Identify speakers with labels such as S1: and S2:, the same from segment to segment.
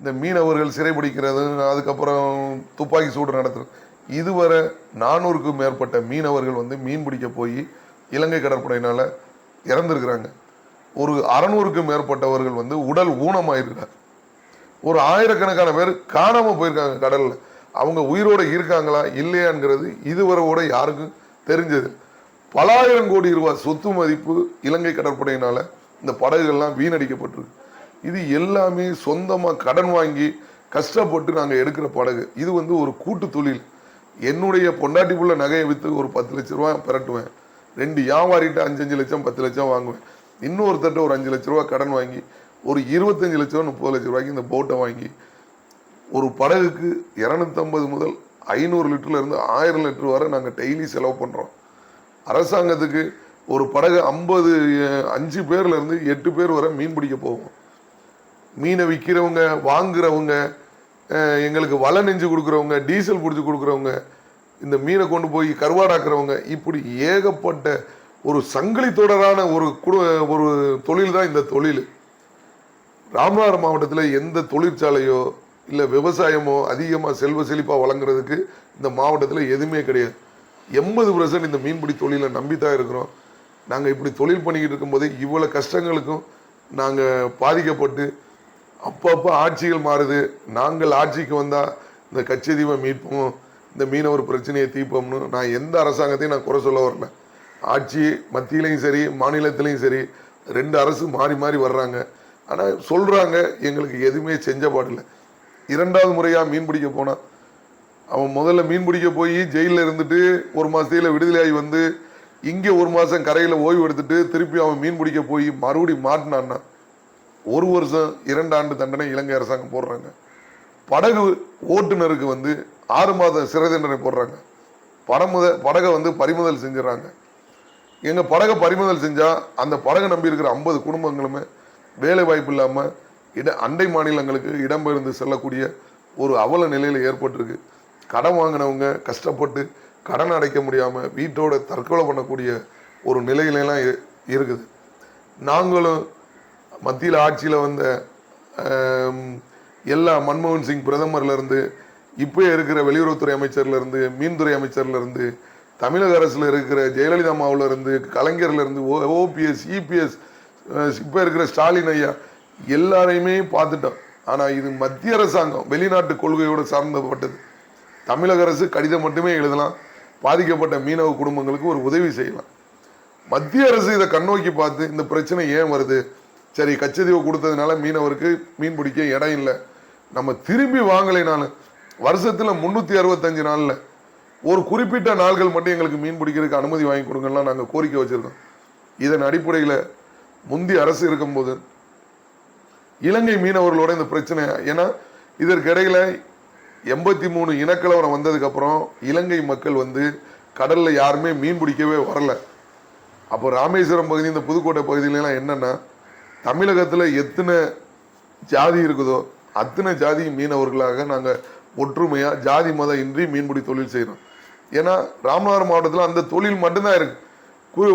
S1: இந்த மீனவர்கள் சிறைபிடிக்கிறது அதுக்கப்புறம் துப்பாக்கி சூடு நடத்துறது. இதுவரை நானூறுக்கும் மேற்பட்ட மீனவர்கள் வந்து மீன் பிடிக்க போய் இலங்கை கடற்படையினால இறந்துருக்கிறாங்க. ஒரு அறநூறுக்கும் மேற்பட்டவர்கள் வந்து உடல் ஊனமாயிருக்கிறார் ஒரு ஆயிரக்கணக்கான பேர் காணாம போயிருக்காங்க கடல்ல. அவங்க உயிரோட இருக்காங்களா இல்லையாங்கிறது இதுவரை யாருக்கும் தெரிஞ்சது பலாயிரம் கோடி ரூபாய் சொத்து மதிப்பு இலங்கை கடற்படையினால இந்த படகுகள்லாம் வீணடிக்கப்பட்டிருக்கு. இது எல்லாமே சொந்தமாக கடன் வாங்கி கஷ்டப்பட்டு நாங்கள் எடுக்கிற படகு. இது வந்து ஒரு கூட்டு தொழில். என்னுடைய பொண்டாட்டி புள்ள நகையை விற்று ஒரு பத்து லட்ச ரூபா பிரட்டுவேன். ரெண்டு வியாபாரிகிட்ட அஞ்சு அஞ்சு லட்சம் பத்து லட்சம் வாங்குவேன். இன்னொருத்தட்ட ஒரு அஞ்சு லட்ச ரூபா கடன் வாங்கி ஒரு இருபத்தஞ்சு லட்சம் முப்பது லட்ச ரூபாய்க்கு இந்த போட்டை வாங்கி ஒரு படகுக்கு இரநூத்தம்பது முதல் ஐநூறு லிட்டர்லேருந்து ஆயிரம் லிட்டர் வரை நாங்கள் டெய்லி செலவு பண்ணுறோம் அரசாங்கத்துக்கு ஒரு படகு ஐம்பது அஞ்சு பேர்லேருந்து எட்டு பேர் வரை மீன் பிடிக்க போவோம். மீனை விற்கிறவங்க வாங்குறவங்க எங்களுக்கு வலை நெஞ்சு கொடுக்குறவங்க டீசல் பிடிச்சி கொடுக்குறவங்க இந்த மீனை கொண்டு போய் கருவாடாக்குறவங்க இப்படி ஏகப்பட்ட ஒரு சங்கிலி தொடரான ஒரு குடு ஒரு தொழில் தான் இந்த தொழில். ராமநாதபுரம் மாவட்டத்தில் எந்த தொழிற்சாலையோ இல்லை விவசாயமோ அதிகமாக செல்வ செழிப்பாக வழங்குறதுக்கு இந்த மாவட்டத்தில் எதுவுமே கிடையாது. எண்பது பர்சன்ட் இந்த மீன்பிடி தொழிலை நம்பி தான் இருக்கிறோம். நாங்கள் இப்படி தொழில் பண்ணிக்கிட்டு இருக்கும்போது இவ்வளோ கஷ்டங்களுக்கும் நாங்கள் பாதிக்கப்பட்டு அப்பப்போ ஆட்சிகள் மாறுது. நாங்கள் ஆட்சிக்கு வந்தால் இந்த கச்சதீவை மீட்போம் இந்த மீனவர் பிரச்சனையை தீர்ப்போம்னு நான் எந்த அரசாங்கத்தையும் நான் குறை சொல்ல வரல. ஆட்சி மத்தியிலையும் சரி மாநிலத்திலையும் சரி ரெண்டு அரசு மாறி மாறி வர்றாங்க. ஆனால் சொல்கிறாங்க எங்களுக்கு எதுவுமே செஞ்ச பாடில்லை இரண்டாவது முறையாக மீன் பிடிக்க போனான் அவன் முதல்ல மீன் பிடிக்க போய் ஜெயிலில் இருந்துட்டு ஒரு மாசத்துல விடுதலையாகி வந்து இங்கே ஒரு மாதம் கரையில் ஓய்வு எடுத்துட்டு திருப்பி அவன் மீன் பிடிக்க போய் மறுபடியும் மாட்டினான்னா ஒரு வருஷம் இரண்டு ஆண்டு தண்டனை இலங்கை அரசாங்கம் போடுறாங்க. படகு ஓட்டுநருக்கு வந்து ஆறு மாத சிறை தண்டனை போடுறாங்க. படமுத படகை வந்து பறிமுதல் செஞ்சிடறாங்க எங்கள் படகை பறிமுதல் செஞ்சால் அந்த படகை நம்பி இருக்கிற ஐம்பது குடும்பங்களுமே வேலை வாய்ப்பு இல்லாமல் இட அண்டை மாநிலங்களுக்கு இடம்பெயர்ந்து செல்லக்கூடிய ஒரு அவல நிலையில் ஏற்பட்டிருக்கு. கடன் வாங்கினவங்க கஷ்டப்பட்டு கடன் அடைக்க முடியாமல் வீட்டோட தற்கொலை பண்ணக்கூடிய ஒரு நிலையிலலாம் இருக்குது. நாங்களும் மத்தியில் ஆட்சியில் வந்த எல்லா மன்மோகன் சிங் பிரதமர்லேருந்து இப்போ இருக்கிற வெளியுறவுத்துறை அமைச்சர்லேருந்து மீன்துறை அமைச்சர்லேருந்து தமிழக அரசில் இருக்கிற ஜெயலலிதா அம்மாவுல கலைஞர்லேருந்து ஓ ஓபிஎஸ் இபிஎஸ் இப்போ இருக்கிற ஸ்டாலின் ஐயா எல்லாரையுமே பார்த்துட்டோம். ஆனால் இது மத்திய அரசாங்கம் வெளிநாட்டு கொள்கையோடு சார்ந்தப்பட்டது. தமிழக அரசு கடிதம் மட்டுமே எழுதலாம். பாதிக்கப்பட்ட மீனவ குடும்பங்களுக்கு ஒரு உதவி செய்யலாம். மத்திய அரசு இதை கண்ணோக்கி பார்த்து இந்த பிரச்சனை ஏன் வருது? சரி கச்சதீவை கொடுத்ததுனால மீனவருக்கு மீன் பிடிக்க இடம் இல்லை. நம்ம திரும்பி வாங்கலை நான். வருஷத்துல முன்னூத்தி அறுபத்தஞ்சு நாள்ல. ஒரு குறிப்பிட்ட நாள்கள் மட்டும் எங்களுக்கு மீன் பிடிக்கிறதுக்கு அனுமதி வாங்கி கொடுங்கலாம் நாங்கள் கோரிக்கை வச்சுருக்கோம். இதன் அடிப்படையில முந்தி அரசு இருக்கும்போது இலங்கை மீனவர்களோட இந்த பிரச்சனை ஏன்னா இதற்கிடையில எண்பத்தி மூணு இனக்கலவரம் வந்ததுக்கு அப்புறம் இலங்கை மக்கள் வந்து கடல்ல யாருமே மீன் பிடிக்கவே வரல. அப்போ ராமேஸ்வரம் பகுதி இந்த புதுக்கோட்டை பகுதியிலலாம் என்னன்னா தமிழகத்தில் எத்தனை ஜாதி இருக்குதோ அத்தனை ஜாதி மீனவர்களாக நாங்கள் ஒற்றுமையாக ஜாதி மதம் இன்றி மீன்பிடி தொழில் செய்கிறோம் ஏன்னா ராமநாதபுரம் மாவட்டத்தில் அந்த தொழில் மட்டும்தான் இருக்குது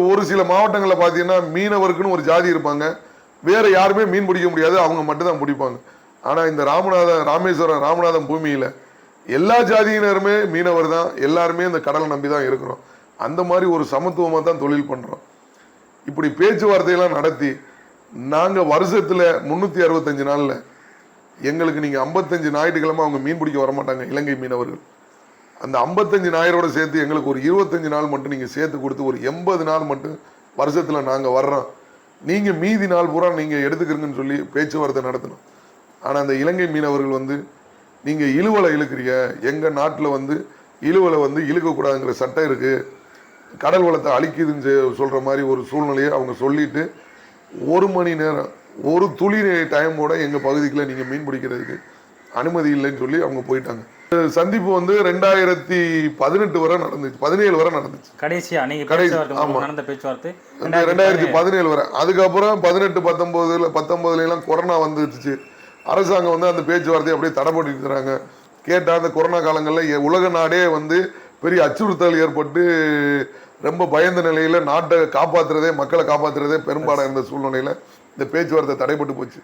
S1: ஒரு சில மாவட்டங்களில் பார்த்தீங்கன்னா மீனவருக்குன்னு ஒரு ஜாதி இருப்பாங்க. வேறு யாருமே மீன் பிடிக்க முடியாது அவங்க மட்டும்தான் பிடிப்பாங்க. ஆனால் இந்த ராமநாதம் ராமேஸ்வரம் ராமநாதம் பூமியில் எல்லா ஜாதியினருமே மீனவர் தான். எல்லாருமே இந்த கடலை நம்பி தான் இருக்கிறோம். அந்த மாதிரி ஒரு சமத்துவமாக தான் தொழில் பண்ணுறோம் இப்படி பேச்சுவார்த்தையெல்லாம் நடத்தி நாங்கள் வருஷத்தில் முந்நூற்றி அறுபத்தஞ்சு நாளில் எங்களுக்கு நீங்கள் ஐம்பத்தஞ்சு ஞாயிற்றுக்கிழமை அவங்க மீன் பிடிக்க வர மாட்டாங்க இலங்கை மீனவர்கள். அந்த 55 ஞாயிறோட சேர்த்து எங்களுக்கு ஒரு இருபத்தஞ்சு நாள் மட்டும் நீங்கள் சேர்த்து கொடுத்து ஒரு எண்பது நாள் மட்டும் வருஷத்தில் நாங்கள் வர்றோம். நீங்கள் மீதி நாள் பூரா நீங்கள் எடுத்துக்கிறீங்கன்னு சொல்லி பேச்சுவார்த்தை நடத்தணும். ஆனால் அந்த இலங்கை மீனவர்கள் வந்து நீங்கள் இழுவலை இழுக்கிறீங்க எங்கள் நாட்டில் வந்து இழுவலை வந்து இழுக்கக்கூடாதுங்கிற சட்டம் இருக்குது கடல் வளத்தை அழிக்குதுன்னு சொல்கிற மாதிரி ஒரு சூழ்நிலையை அவங்க சொல்லிட்டு ஒரு மணி நேரம் ஒரு துளி டைமோட எங்க பகுதிக்குள்ள நீங்க மீன் பிடிக்கிறதுக்கு அனுமதி இல்லைன்னு சொல்லி அவங்க போயிட்டாங்க. சந்திப்பு வந்து ரெண்டாயிரத்தி பதினெட்டு வரை நடந்துச்சு பதினேழு வரை நடந்துச்சு.
S2: கடைசியா நீங்க
S1: கடைசி, ஆமா.
S2: நடந்த பேச்சுவார்த்தை?
S1: ரெண்டாயிரத்தி பதினேழு. வரை. அதுக்கப்புறம் பதினெட்டு பத்தொன்பதுல பத்தொன்பதுல எல்லாம் கொரோனா வந்துருச்சு. அரசாங்கம் வந்து அந்த பேச்சுவார்த்தையை அப்படியே தடை பண்ணிட்டு இருக்கிறாங்க கேட்டா அந்த கொரோனா காலங்களில் உலக நாடே வந்து பெரிய அச்சுறுத்தல் ஏற்பட்டு ரொம்ப பயந்த நிலையில நாட்டை காப்பாத்துறதே மக்களை காப்பாத்துறதே பெரும்பாலாக இருந்த சூழ்நிலையில இந்த பேச்சுவார்த்தை தடைப்பட்டு போச்சு.